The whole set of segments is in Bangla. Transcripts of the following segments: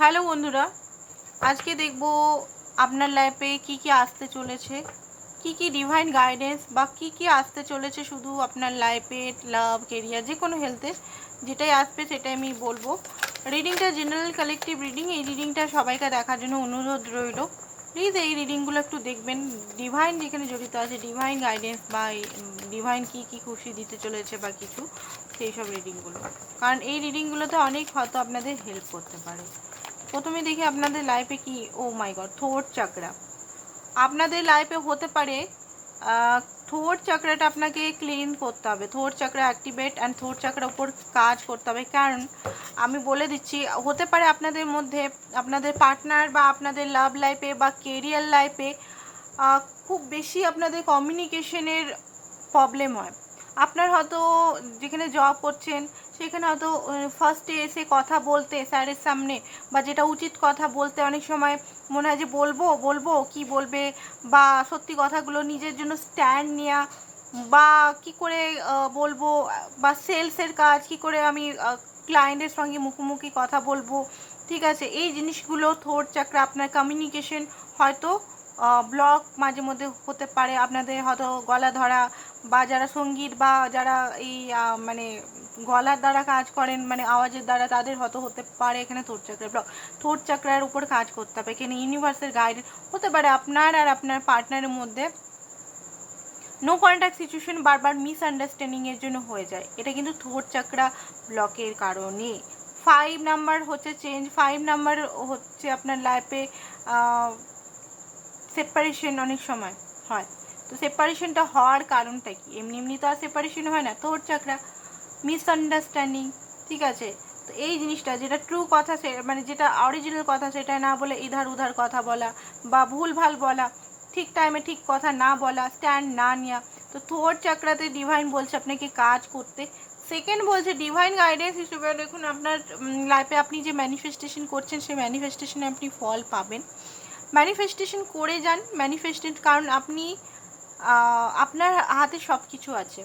হ্যালো বন্ধুরা, আজকে দেখব আপনার লাইফে কি কি আসতে চলেছে, কি কি ডিভাইন গাইডেন্স বা কি কি আসতে চলেছে শুধু আপনার লাইফে লাভ কেরিয়ার যে কোনো হেলথে যেটাই আসবে সেটাই আমি বলব। রিডিংটা জেনারেল কালেকটিভ রিডিং এই রিডিংটা সবাইকে দেখার জন্য অনুরোধ রইল। প্লিজ এই রিডিংগুলো একটু দেখবেন। ডিভাইন যেখানে জড়িত আছে ডিভাইন গাইডেন্স বা ডিভাইন কি কি খুশি দিতে চলেছে বা কিছু, সেই সব রিডিংগুলো কারণ এই রিডিংগুলোতে অনেক হয়তো আপনাদের হেল্প করতে পারে। প্রথমে দেখি আপনাদের লাইফে কি, ও মাই গড থোট চাকরা। আপনাদের লাইফে হতে পারে থোট চাকরাটা আপনাকে ক্লিন করতে হবে। থোট চাকরা অ্যাক্টিভেট অ্যান্ড থোট চাকরার উপর কাজ করতে হবে। কারণ, আমি বলে দিচ্ছি, হতে পারে আপনাদের মধ্যে, আপনাদের পার্টনার বা আপনাদের লাভ লাইফে বা কেরিয়ার লাইফে খুব বেশি আপনাদের কমিউনিকেশনের প্রবলেম হয়। আপনার হয়তো যেখানে জব করছেন সেখানে হয়তো ফার্স্টে এসে কথা বলতে, স্যারের সামনে বা যেটা উচিত কথা বলতে অনেক সময় মনে হয় যে বলব বলব, কি বলবে? বা সত্যি কথাগুলো নিজের জন্য স্ট্যান্ড নেওয়া বা কি করে বলব? বা সেলসের কাজ, কি করে আমি ক্লায়েন্টের সঙ্গে মুখোমুখি কথা বলব? ঠিক আছে, এই জিনিসগুলো থোর চাকরা আপনার কমিউনিকেশন হয়তো ব্লক মাঝে মধ্যে হতে পারে। আপনাদের হয়তো গলা ধরা বা যারা সংগীত বা যারা এই মানে গলার দ্বারা কাজ করেন মানে আওয়াজের দ্বারা, তাদের হয়তো হতে পারে এখানে থোট চাকরার ব্লক থোট চাকরার উপর কাজ করতে হবে। এখানে ইউনিভার্সের গাইড হতে পারে আপনার আর আপনার পার্টনারের মধ্যে। নো কন্ট্যাক্ট সিচুয়েশন বারবার মিসআন্ডারস্ট্যান্ডিংয়ের জন্য হয়ে যায়। এটা কিন্তু থোট চাকরা ব্লকের কারণে। ফাইভ নাম্বার হচ্ছে চেঞ্জ ফাইভ নাম্বার হচ্ছে আপনার লাইফে সেপারেশন অনেক সময় হয়। তো সেপারেশনটা হওয়ার কারণটা কি? এমনি এমনি তো আর সেপারেশন হয় না থোট চাকরা মিসআন্ডারস্ট্যান্ডিং ঠিক আছে? তো এই জিনিসটা যেটা ট্রু কথা সে মানে যেটা অরিজিনাল কথা সেটা না বলে ইধার উধার কথা বলা বা ভুল ভালো বলা, ঠিক টাইমে ঠিক কথা না বলা স্ট্যান্ড না নেওয়া তো থোর চাকরাতে ডিভাইন বলছে আপনাকে কাজ করতে। সেকেন্ড বলছে ডিভাইন গাইডেন্স হিসেবে দেখুন আপনার লাইফে আপনি যে ম্যানিফেস্টেশন করছেন, সেই ম্যানিফেস্টেশনে আপনি ফল পাবেন। ম্যানিফেস্টেশন করে যান ম্যানিফেস্টেড কারণ আপনি আপনার হাতে সব কিছু আছে।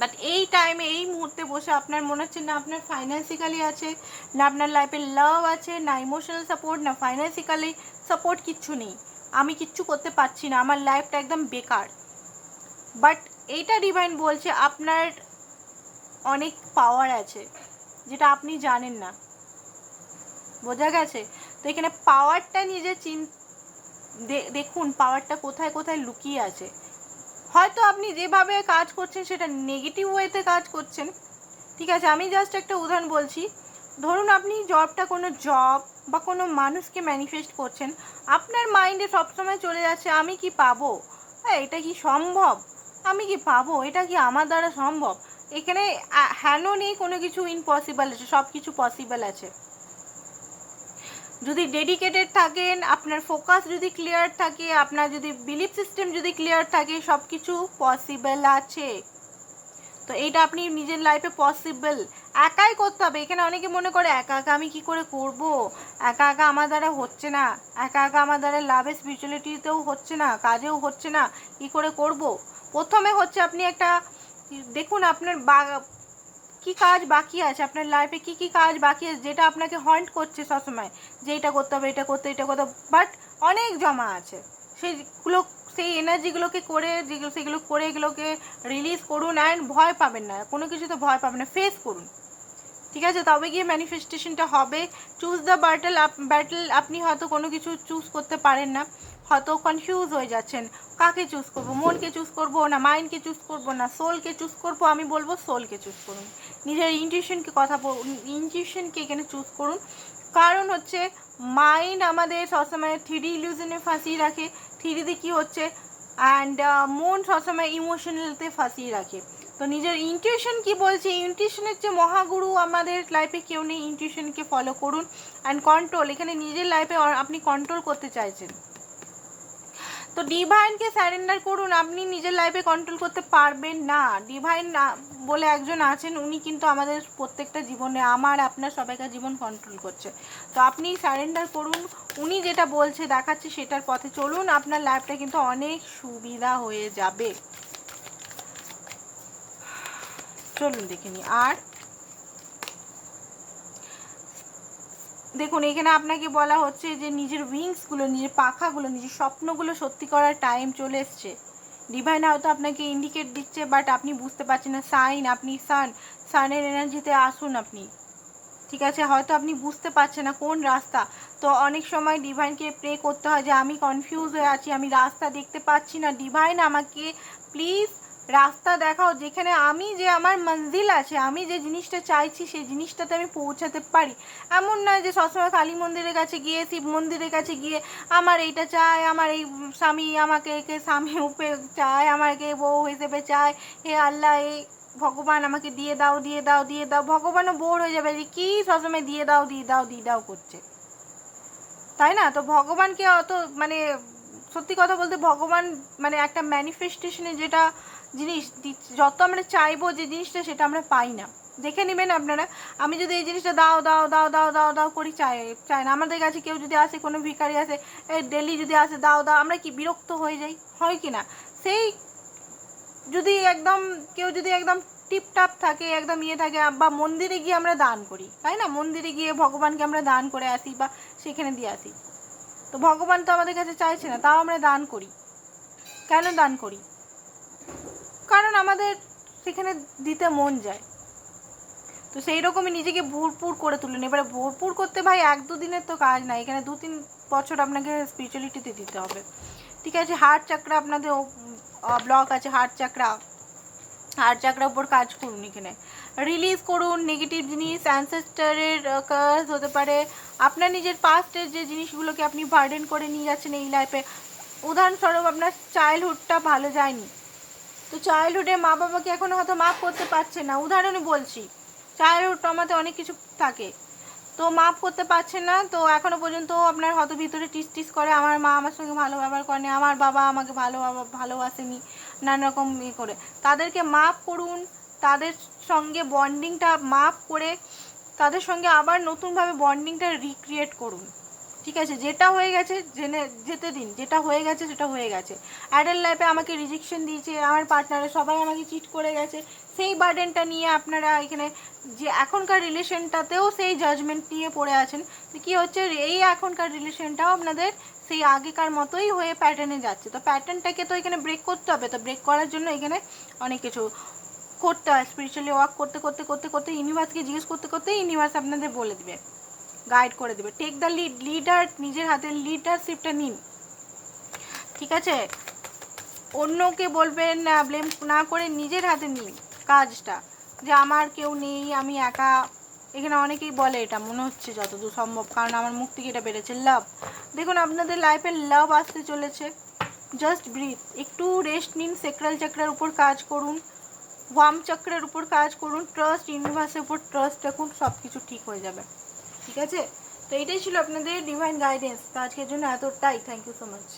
বাট এই টাইমে এই মুহূর্তে বসে আপনার মনে হচ্ছে না আপনার ফাইন্যান্সিক্যালি আছে, না আপনার লাইফে লাভ আছে, না ইমোশনাল সাপোর্ট না ফাইন্যান্সিক্যালি সাপোর্ট কিচ্ছু নেই। আমি কিচ্ছু করতে পারছি না, আমার লাইফটা একদম বেকার। বাট এইটা ডিভাইন বলছে আপনার অনেক পাওয়ার আছে, যেটা আপনি জানেন না। বোঝা গেছে? তো এখানে পাওয়ারটা নিজে চিন দেখুন পাওয়ারটা কোথায় কোথায় লুকিয়ে আছে। হয়তো আপনি যেভাবে কাজ করছেন সেটা নেগেটিভ ওয়েতে কাজ করছেন। ঠিক আছে, আমি জাস্ট একটা উদাহরণ বলছি। ধরুন আপনি জবটা কোনো জব বা কোনো মানুষকে ম্যানিফেস্ট করছেন। আপনার মাইন্ডে সবসময় চলে যাচ্ছে, আমি কি পাবো? হ্যাঁ এটা কি সম্ভব? আমি কি পাবো? এটা কি আমার দ্বারা সম্ভব? এখানে হ্যানো নেই, কোনো কিছু ইম্পসিবল আছে সব কিছু পসিবল আছে। যদি ডেডিকেটেড থাকেন, আপনার ফোকাস যদি ক্লিয়ার থাকে, আপনার যদি বিলিফ সিস্টেম যদি ক্লিয়ার থাকে সব কিছু পসিবল আছে। তো এইটা আপনি নিজের লাইফে পসিবল একাই করতে হবে। এখানে অনেকে মনে করে, একা একা আমি কি করে করব? একা একা আমার দ্বারা হচ্ছে না। একা একা আমার দ্বারা লাভে স্পিরিচুয়ালিটিতেও হচ্ছে না, কাজেও হচ্ছে না। কি করে করব? প্রথমে হচ্ছে আপনি একটা, দেখুন আপনার বা কি কাজ বাকি আছে? আপনার লাইফে কি কি কাজ বাকি আছে? যেটা আপনাকে হন্ট করছে সবসময়, যে এটা করতে হবে, এটা করতে এটা করতে বাট অনেক জমা আছে। সেইগুলো সেই এনার্জিগুলোকে করে, যেগুলো, সেগুলো করে এগুলোকে রিলিজ করুন অ্যান্ড ভয় পাবেন না। কোনো কিছুতে ভয় পাবেন না। ফেস করুন। ঠিক আছে? তবে গিয়ে ম্যানিফেস্টেশনটা হবে। চুজ দ্য ব্যাটেল ব্যাটেল আপনি হয়তো কোনো কিছু চুজ করতে পারেন না। হয়তো কনফিউজ হয়ে যাচ্ছেন। কাকে চুজ করব? মনকে চুজ করব না মাইন্ডকে চুজ করব না সোলকে চুজ করব? আমি বলব সোলকে চুজ করুন। নিজের ইনটিউশনকে কথা ইনটিউশনকে এখানে চুজ করুন। কারণ হচ্ছে মাইন্ড আমাদের সবসময় থ্রি ইলিউশনে ফাঁসিয়ে রাখে। থ্রিতে কী হচ্ছে? অ্যান্ড মন সবসময় ইমোশনালতে ফাঁসিয়ে রাখে। তো নিজের ইনটিউশন কি বলছে? ইনটিউশনের যে মহাগুরু আমাদের লাইফে কেউ নেই। ইনটিউশনকে ফলো করুন। অ্যান্ড কন্ট্রোল এখানে নিজের লাইফে আপনি কন্ট্রোল করতে চাইছেন। তো ডিভাইনকে স্যারেন্ডার করুন, আপনি নিজের লাইফে কন্ট্রোল করতে পারবেন না। ডিভাইন বলে একজন আছেন, উনি কিন্তু আমাদের প্রত্যেকটা জীবনে, আমার, আপনার সবাইকার জীবন কন্ট্রোল করছে। তো আপনি স্যারেন্ডার করুন, উনি যেটা বলছে, দেখাচ্ছে, সেটার পথে চলুন, আপনার লাইফটা কিন্তু অনেক সুবিধা হয়ে যাবে। চলুন দেখে নি আর দেখুন, এখানে আপনাকে বলা হচ্ছে যে নিজের উইংসগুলো নিজের পাখাগুলো, নিজের স্বপ্নগুলো সত্যি করার টাইম চলে এসছে। ডিভাইন হয়তো আপনাকে ইন্ডিকেট দিচ্ছে বাট আপনি বুঝতে পারছেন না সাইন আপনি সান সানের এনার্জিতে আসুন আপনি। ঠিক আছে? হয়তো আপনি বুঝতে পারছেন না কোন রাস্তা। তো অনেক সময় ডিভাইনকে প্রে করতে হয় যে, আমি কনফিউজ হয়ে আছি, আমি রাস্তা দেখতে পাচ্ছি না। ডিভাইন আমাকে প্লিজ রাস্তা দেখাও, যেখানে আমি যে আমার মঞ্জিল আছে, আমি যে জিনিসটা চাইছি, সেই জিনিসটাতে আমি পৌঁছাতে পারি। এমন নয় যে সবসময় কালী মন্দিরের কাছে গিয়ে, শিব মন্দিরের কাছে গিয়ে, আমার এইটা চায় আমার এই স্বামী আমাকে একে স্বামী উপে চায় আমাকে বউ হিসেবে চায়, হে আল্লাহ, এই ভগবান আমাকে দিয়ে দাও দিয়ে দাও দিয়ে দাও। ভগবানও বোর হয়ে যাবে যে, কি সবসময় দিয়ে দাও দিয়ে দাও দিয়ে দাও করছে? তাই না? তো ভগবানকে অত মানে সত্যি কথা বলতে ভগবান মানে একটা ম্যানিফেস্টেশনে যেটা জিনিস যত আমরা চাইব যে জিনিসটা সেটা আমরা পাই না। দেখে নেবেন আপনারা, আমি যদি এই জিনিসটা দাও দাও দাও দাও দাও দাও করি, চাই চাই না। আমাদের কাছে কেউ যদি আসে, কোনো ভিখারি আসে ডেলি যদি আসে, দাও দাও, আমরা কি বিরক্ত হয়ে যাই? হয় কি না? সেই যদি একদম, কেউ যদি একদম টিপটাপ থাকে, একদম ইয়ে থাকে, বা মন্দিরে গিয়ে আমরা দান করি, তাই না? মন্দিরে গিয়ে ভগবানকে আমরা দান করে আসি বা সেখানে দিয়ে আসি। তো ভগবান তো আমাদের কাছে চাইছে না, তাও আমরা দান করি। কেন দান করি? কারণ আমাদের সেখানে দিতে মন যায়। তো সেই রকমই নিজেকে ভরপুর করে তুলুন। এবারে ভরপুর করতে ভাই এক দুদিনের তো কাজ না এখানে দু তিন বছর আপনাকে স্পিরিচুয়ালিটিতে দিতে হবে। ঠিক আছে হার্ট চাকরা আপনাদের ব্লক আছে হার্ট চাকরা হার্ট চাকরার উপর কাজ করুন এখানে। রিলিজ করুন নেগেটিভ জিনিস অ্যানসেস্টারের কাজ হতে পারে। আপনার নিজের পাস্টের যে জিনিসগুলোকে আপনি বার্ডেন করে নিয়ে যাচ্ছেন এই লাইফে উদাহরণস্বরূপ আপনার চাইল্ডহুডটা ভালো যায়নি। তো চাইল্ডহুডে মা বাবাকে এখনও হয়তো মাফ করতে পারছে না। উদাহরণে বলছি চাইল্ডহুড টমাতে অনেক কিছু থাকে। তো মাফ করতে পারছে না, তো এখনও পর্যন্ত আপনার হয়তো ভিতরে টিস টিস করে, আমার মা আমার সঙ্গে ভালো ব্যবহার করেনি আমার বাবা আমাকে ভালো ভালোবাসেনি, নানা রকম ইয়ে করে। তাদেরকে মাফ করুন, তাদের সঙ্গে বন্ডিংটা মাফ করে, তাদের সঙ্গে আবার নতুনভাবে বন্ডিংটা রিক্রিয়েট করুন। ঠিক আছে, যেটা হয়ে গেছে জেনে যেতে দিন, যেটা হয়ে গেছে সেটা হয়ে গেছে। অ্যাডাল্ট লাইফে আমাকে রিজেকশন দিয়েছে, আমার পার্টনারে সবাই আমাকে চিট করে গেছে। সেই বার্ডেনটা নিয়ে আপনারা এখানে যে এখনকার রিলেশনটাতেও সেই জাজমেন্ট নিয়ে পড়ে আছেন কী হচ্ছে, এই এখনকার রিলেশনটাও আপনাদের সেই আগেকার মতোই হয়ে প্যাটার্নে যাচ্ছে। তো প্যাটার্নটাকে তো এখানে ব্রেক করতে হবে, তো ব্রেক করার জন্য এখানে অনেক কিছু করতে হয়। স্পিরিচুয়ালি ওয়ার্ক করতে করতে করতে করতে ইউনিভার্সকে জিজ্ঞেস করতে করতে ইউনিভার্স আপনাদের বলে দেবে। গাইড করে দেবে। টেক দ্য লিড লিডার নিজের হাতে লিডারশিপটা নিন। ঠিক আছে? অন্যকে বলবেন ব্লেম না করে নিজের হাতে নিন কাজটা। যে আমার কেউ নেই, আমি একা। এখানে অনেকেই বলে এটা, মনে হচ্ছে যতদূর সম্ভব, কারণ আমার মুখ থেকে এটা বেড়েছে লাভ দেখুন, আপনাদের লাইফে লাভ আসতে চলেছে। জাস্ট ব্রিথ একটু রেস্ট নিন সেক্রাল চক্রের উপর কাজ করুন। ওয়াম চক্রের উপর কাজ করুন। ট্রাস্ট ইউনিভার্সের উপর ট্রাস্ট রাখুন সব কিছু ঠিক হয়ে যাবে। ঠিক আছে? তো এটাই ছিল আপনাদের ডিভাইন গাইডেন্স তো আজকের জন্য এতটাই। Thank you so much